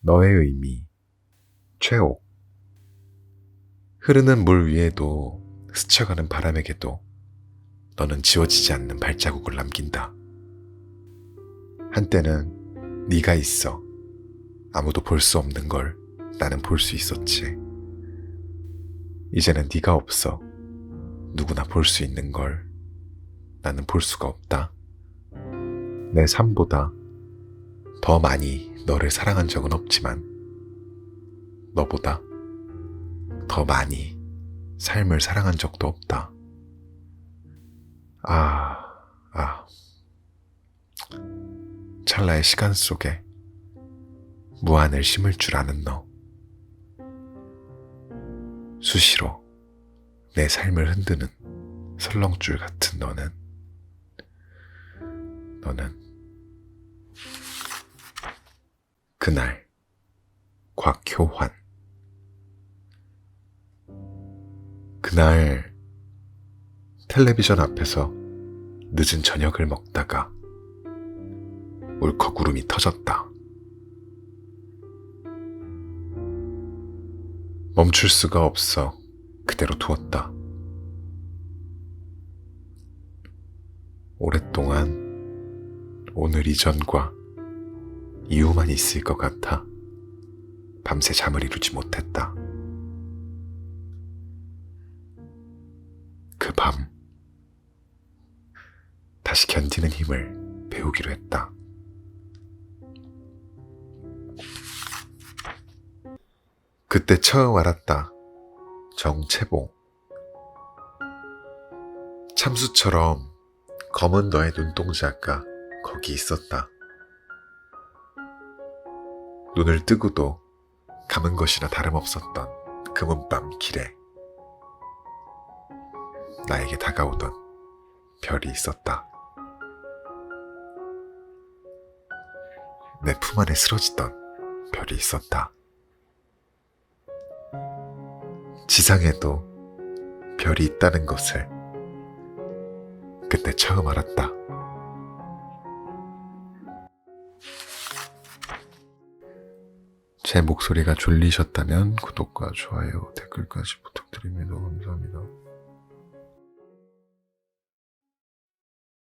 너의 의미 최옥 흐르는 물 위에도 스쳐가는 바람에게도 너는 지워지지 않는 발자국을 남긴다. 한때는 네가 있어 아무도 볼 수 없는 걸 나는 볼 수 있었지. 이제는 네가 없어 누구나 볼 수 있는 걸 나는 볼 수가 없다. 내 삶보다 더 많이 너를 사랑한 적은 없지만 너보다 더 많이 삶을 사랑한 적도 없다. 아, 아. 찰나의 시간 속에 무한을 심을 줄 아는 너. 수시로 내 삶을 흔드는 설렁줄 같은 너는, 너는 그날 곽효환. 그날 텔레비전 앞에서 늦은 저녁을 먹다가 울컥 울음이 터졌다. 멈출 수가 없어 그대로 두었다. 오랫동안 오늘 이전과 이유만 있을 것 같아 밤새 잠을 이루지 못했다. 그 밤, 다시 견디는 힘을 배우기로 했다. 그때 처음 알았다. 정채봉. 참수처럼 검은 너의 눈동자가 거기 있었다. 눈을 뜨고도 감은 것이나 다름없었던 금은밤 길에 나에게 다가오던 별이 있었다. 내 품 안에 쓰러지던 별이 있었다. 지상에도 별이 있다는 것을 그때 처음 알았다. 제 목소리가 졸리셨다면 구독과 좋아요, 댓글까지 부탁드립니다.